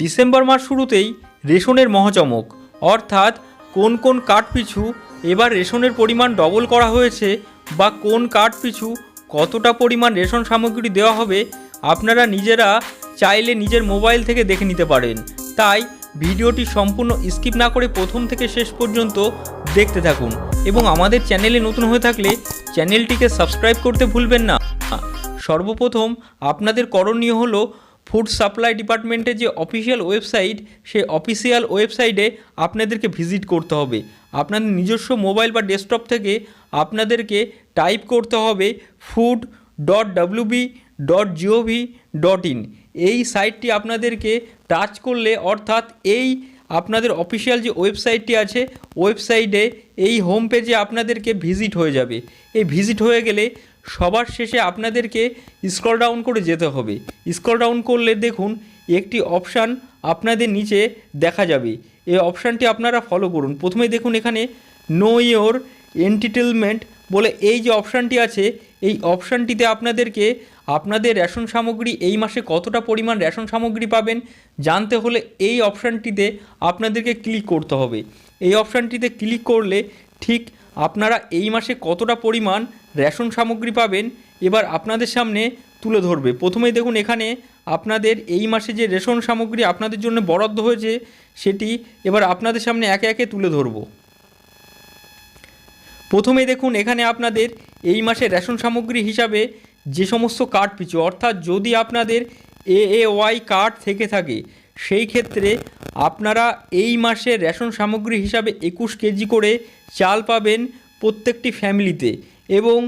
December মাস শুরুতেই রেশনের মহাচমক। অর্থাৎ কোন কোন কার্ড পিছু এবার রেশনের পরিমাণ ডবল করা হয়েছে বা কোন কার্ড পিছু কতটা পরিমাণ রেশন সামগ্রী দেওয়া হবে আপনারা নিজেরা চাইলে নিজের মোবাইল থেকে দেখে নিতে পারেন। তাই ভিডিওটি সম্পূর্ণ স্কিপ না করে প্রথম থেকে শেষ পর্যন্ত দেখতে থাকুন এবং আমাদের চ্যানেলে নতুন হয়ে থাকলে চ্যানেলটিকে সাবস্ক্রাইব করতে ভুলবেন না। সর্বপ্রথম আপনাদের করণীয় হলো ফুড সাপ্লাই ডিপার্টমেন্টের যে অফিসিয়াল ওয়েবসাইট সেই অফিসিয়াল ওয়েবসাইটে আপনাদেরকে ভিজিট করতে হবে। আপনাদের নিজস্ব মোবাইল বা ডেস্কটপ থেকে আপনাদেরকে টাইপ করতে হবে food dot WB dot GOV dot in এই সাইটটি আপনাদেরকে টাচ করলে, অর্থাৎ এই আপনাদের অফিসিয়াল যে ওয়েবসাইটটি আছে ওয়েবসাইটে এই হোম পেজে আপনাদেরকে ভিজিট হয়ে যাবে। এই ভিজিট হয়ে গেলে সবার শেষে আপনাদেরকে স্ক্রল ডাউন করে যেতে হবে। স্ক্রল ডাউন করলে দেখুন একটি অপশান আপনাদের নিচে দেখা যাবে। এই অপশানটি আপনারা ফলো করুন। প্রথমে দেখুন এখানে নো ইয়োর এন্টিটেলমেন্ট বলে এই যে অপশানটি আছে, এই অপশানটিতে আপনাদেরকে আপনাদের রেশন সামগ্রী এই মাসে কতটা পরিমাণ রেশন সামগ্রী পাবেন জানতে হলে এই অপশানটিতে আপনাদেরকে ক্লিক করতে হবে। এই অপশানটিতে ক্লিক করলে ঠিক আপনারা এই মাসে কতটা পরিমাণ রেশন সামগ্রী পাবেন, এবার আপনাদের সামনে তুলে ধরবে। প্রথমেই দেখুন এখানে আপনাদের এই মাসে যে রেশন সামগ্রী আপনাদের জন্য বরাদ্দ হয়েছে, সেটি এবার আপনাদের সামনে একে একে তুলে ধরবো। প্রথমে দেখুন এখানে আপনাদের এই মাসে রেশন সামগ্রী হিসাবে যে সমস্ত কার্ড পিছু, অর্থাৎ যদি আপনাদের এ এ ওয়াই কার্ড থেকে থাকে সেই ক্ষেত্রে আপনারা এই মাসে রেশন সামগ্রী হিসাবে একুশ কেজি করে চাল পাবেন প্রত্যেকটি ফ্যামিলিতে এবং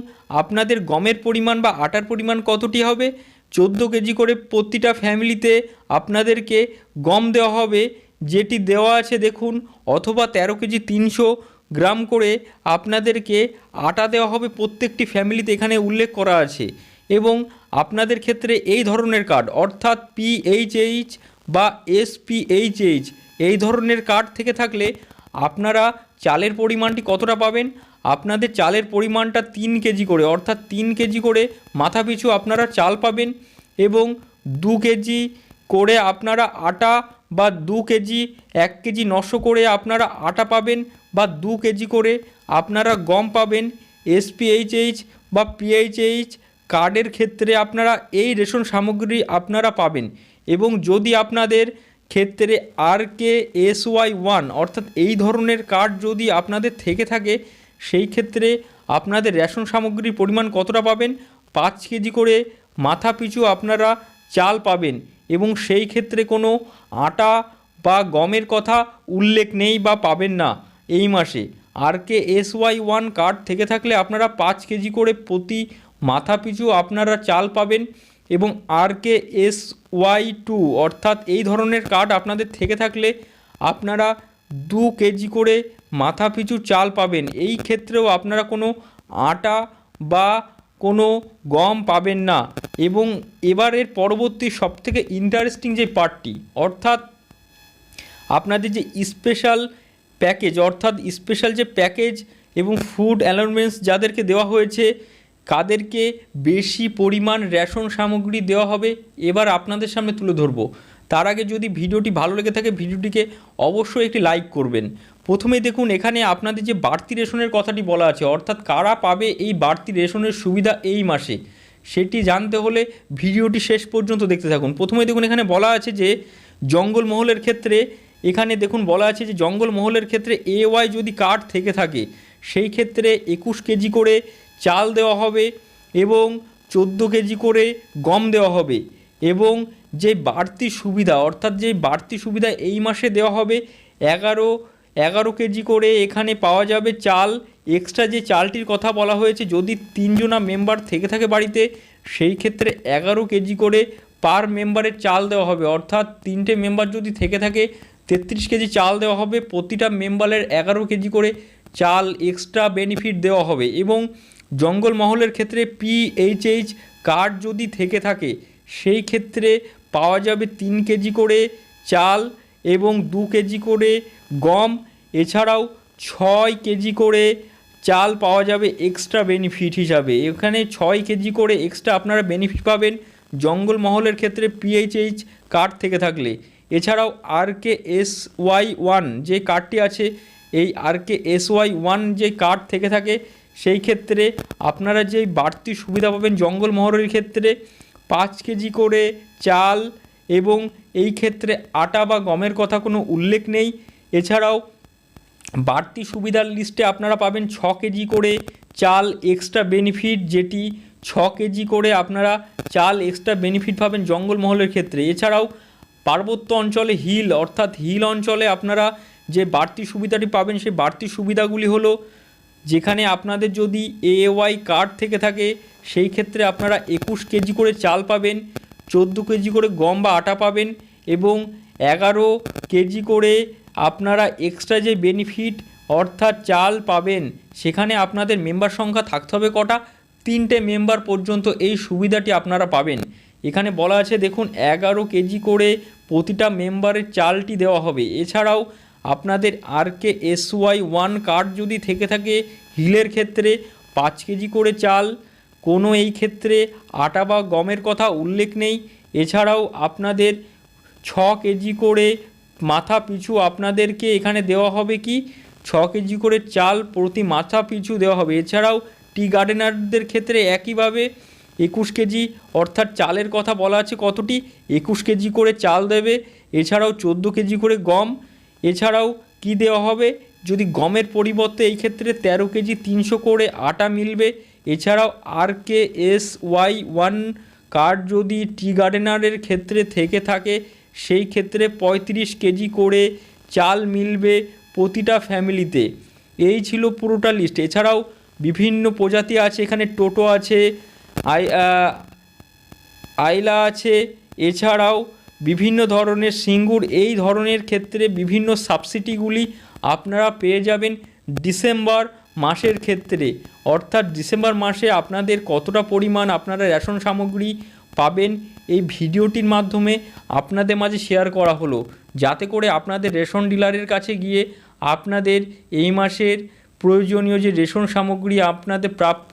আপনাদের গমের পরিমাণ বা আটার পরিমাণ কতটি হবে? চোদ্দ কেজি করে প্রতিটা ফ্যামিলিতে আপনাদেরকে গম দেওয়া হবে। যেটি দেওয়া আছে দেখুন, অথবা তেরো কেজি তিনশো গ্রাম করে আপনাদেরকে আটা দেওয়া হবে প্রত্যেকটি ফ্যামিলিতে এখানে উল্লেখ করা আছে। এবং আপনাদের ক্ষেত্রে এই ধরনের কার্ড, অর্থাৎ পিএইচএইচ বা এসপিএইচএইচ এই ধরনের কার্ড থেকে থাকলে আপনারা চালের পরিমাণটি কতটা পাবেন? আপনাদের চালের পরিমাণটা তিন কেজি করে, অর্থাৎ তিন কেজি করে মাথাপিছু আপনারা চাল পাবেন এবং দু কেজি করে আপনারা আটা বা দু কেজি, এক কেজি নশো করে আপনারা আটা পাবেন বা দু কেজি করে আপনারা গম পাবেন। এসপিএইচএইচ বা পিএইচএইচ কার্ডের ক্ষেত্রে আপনারা এই রেশন সামগ্রী আপনারা পাবেন। এবং যদি আপনাদের ক্ষেত্রে R K S Y one অর্থাৎ এই ধরনের কার্ড যদি আপনাদের থেকে থাকে, সেই ক্ষেত্রে আপনাদের রেশন সামগ্রীর পরিমাণ কতটা পাবেন? পাঁচ কেজি করে মাথা পিছু আপনারা চাল পাবেন এবং সেই ক্ষেত্রে কোনো আটা বা গমের কথা উল্লেখ নেই বা পাবেন না এই মাসে। R K S Y one card থেকে থাকলে আপনারা পাঁচ কেজি করে প্রতি মাথা পিছু আপনারা চাল পাবেন। এবং R K S Y two অর্থাৎ এই ধরনের কার্ড আপনাদের থেকে থাকলে আপনারা দু কেজি করে মাথা পিছু চাল পাবেন। এই ক্ষেত্রেও আপনারা কোনো আটা বা কোনো গম পাবেন না। এবং এবারের পরবর্তী সবথেকে ইন্টারেস্টিং যে পার্টটি অর্থাৎ আপনাদের যে স্পেশাল প্যাকেজ অর্থাৎ স্পেশাল যে প্যাকেজ এবং ফুড অ্যালাউন্সমেন্টস যাদেরকে দেওয়া হয়েছে কাদেরকে বেশি পরিমাণ রেশন সামগ্রী দেওয়া হবে, এবার আপনাদের সামনে তুলে ধরবো। তার আগে যদি ভিডিওটি ভালো লেগে থাকে, ভিডিওটিকে অবশ্যই একটি লাইক করবেন। প্রথমে দেখুন, এখানে আপনাদের যে বাড়তি রেশনের কথাটি বলা আছে, অর্থাৎ কারা পাবে এই বাড়তি রেশনের সুবিধা এই মাসে, সেটি জানতে হলে ভিডিওটি শেষ পর্যন্ত দেখতে থাকুন। প্রথমে দেখুন, এখানে বলা আছে যে জঙ্গলমহলের ক্ষেত্রে, এখানে দেখুন বলা আছে যে জঙ্গলমহলের ক্ষেত্রে এ ওয়াই যদি কার্ড থেকে থাকে, সেই ক্ষেত্রে একুশ কেজি করে চাল দেওয়া হবে এবং চোদ্দ কেজি করে গম দেওয়া হবে এবং যে বাড়তি সুবিধা, অর্থাৎ যে বাড়তি সুবিধা এই মাসে দেওয়া হবে, এগারো এগারো কেজি করে এখানে পাওয়া যাবে চাল। এক্সট্রা যে চালটির কথা বলা হয়েছে, যদি তিনজনা মেম্বার থেকে থাকে বাড়িতে, সেই ক্ষেত্রে এগারো কেজি করে পার মেম্বারের চাল দেওয়া হবে। অর্থাৎ তিনটে মেম্বার যদি থেকে থাকে, তেত্রিশ কেজি চাল দেওয়া হবে, প্রতিটা মেম্বারের এগারো কেজি করে চাল এক্সট্রা বেনিফিট দেওয়া হবে এবং জঙ্গলমহলের ক্ষেত্রে পিএইচএইচ কার্ড যদি থেকে থাকে, সেই ক্ষেত্রে পাওয়া যাবে তিন কেজি করে চাল এবং দু কেজি করে গম। এছাড়াও ছয় কেজি করে চাল পাওয়া যাবে এক্সট্রা বেনিফিট হিসাবে। এখানে ছয় কেজি করে এক্সট্রা আপনারা বেনিফিট পাবেন জঙ্গলমহলের ক্ষেত্রে পিএইচএইচ কার্ড থেকে থাকলে। এছাড়াও R K S Y one যে কার্ডটি আছে, এই R K S Y one যে কার্ড থেকে থাকে সেই ক্ষেত্রে আপনারা যে বাড়তি সুবিধা পাবেন জঙ্গলমহলের ক্ষেত্রে পাঁচ কেজি করে চাল এবং এই ক্ষেত্রে আটা বা গমের কথা কোনো উল্লেখ নেই। এছাড়াও বাড়তি সুবিধার লিস্টে আপনারা পাবেন ছ কেজি করে চাল এক্সট্রা বেনিফিট যেটি ছ কেজি করে আপনারা চাল এক্সট্রা বেনিফিট পাবেন জঙ্গলমহলের ক্ষেত্রে। এছাড়াও পার্বত্য অঞ্চলে হিল, অর্থাৎ হিল অঞ্চলে আপনারা যে বাড়তি সুবিধাটি পাবেন, সেই বাড়তি সুবিধাগুলি হলো যেখানে আপনাদের যদি এওয়াই কার্ড থেকে থাকে, সেই ক্ষেত্রে আপনারা একুশ কেজি করে চাল পাবেন, চোদ্দ কেজি করে গম বা আটা পাবেন এবং এগারো কেজি করে আপনারা এক্সট্রা যে বেনিফিট অর্থাৎ চাল পাবেন, সেখানে আপনাদের মেম্বার সংখ্যা থাকতে হবে কটা? তিনটে মেম্বার পর্যন্ত এই সুবিধাটি আপনারা পাবেন। এখানে বলা আছে, দেখুন, এগারো কেজি করে প্রতিটা মেম্বারের চালটি দেওয়া হবে। এছাড়াও আপনাদের R K S Y one card যদি থেকে থাকে, হিলের ক্ষেত্রে পাঁচ কেজি করে চাল। কোনো এই ক্ষেত্রে আটা বা গমের কথা উল্লেখ নেই। এছাড়াও আপনাদের ছ কেজি করে মাথা পিছু আপনাদেরকে এখানে দেওয়া হবে কি? ছ কেজি করে চাল প্রতি মাথা পিছু দেওয়া হবে। এছাড়াও টি গার্ডেনারদের ক্ষেত্রে একইভাবে একুশ কেজি, অর্থাৎ চালের কথা বলা আছে কতটি? একুশ কেজি করে চাল দেবে। এছাড়াও চোদ্দ কেজি করে গম। এছাড়াও কি দেওয়া হবে? যদি গমের পরিবর্তে এই ক্ষেত্রে তেরো কেজি তিনশো করে আটা মিলবে, এছাড়াও R K S Y one card যদি টি গার্ডেনারের ক্ষেত্রে থেকে থাকে, সেই ক্ষেত্রে পঁয়ত্রিশ কেজি করে চাল মিলবে প্রতিটা ফ্যামিলিতে। এই ছিল পুরোটা লিস্ট এছাড়াও বিভিন্ন প্রজাতি আছে, এখানে টোটো আছে, আই আইলা আছে, এছাড়াও বিভিন্ন ধরনের সিঙ্গুর, এই ধরনের ক্ষেত্রে বিভিন্ন সাবসিডিগুলি আপনারা পেয়ে যাবেন ডিসেম্বর মাসের ক্ষেত্রে। অর্থাৎ ডিসেম্বর মাসে আপনাদের কতটা পরিমাণ আপনারা রেশন সামগ্রী পাবেন, এই ভিডিওটির মাধ্যমে আপনাদের মাঝে শেয়ার করা হলো। যাতে করে আপনাদের রেশন ডিলারের কাছে গিয়ে আপনাদের এই মাসের প্রয়োজনীয় যে রেশন সামগ্রী আপনাদের প্রাপ্য,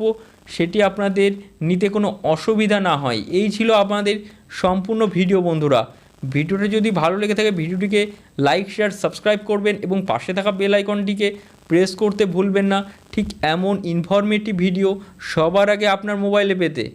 সেটি আপনাদের নিতে কোনো অসুবিধা না হয়। এই ছিল আপনাদের সম্পূর্ণ ভিডিও বন্ধুরা। ভিডিওটি যদি ভালো লেগে থাকে, ভিডিওটিকে লাইক শেয়ার সাবস্ক্রাইব করবেন এবং পাশে থাকা বেল আইকনটিকে প্রেস করতে ভুলবেন না। ঠিক এমন ইনফরমেটিভ ভিডিও সবার আগে আপনার মোবাইলে পেতে।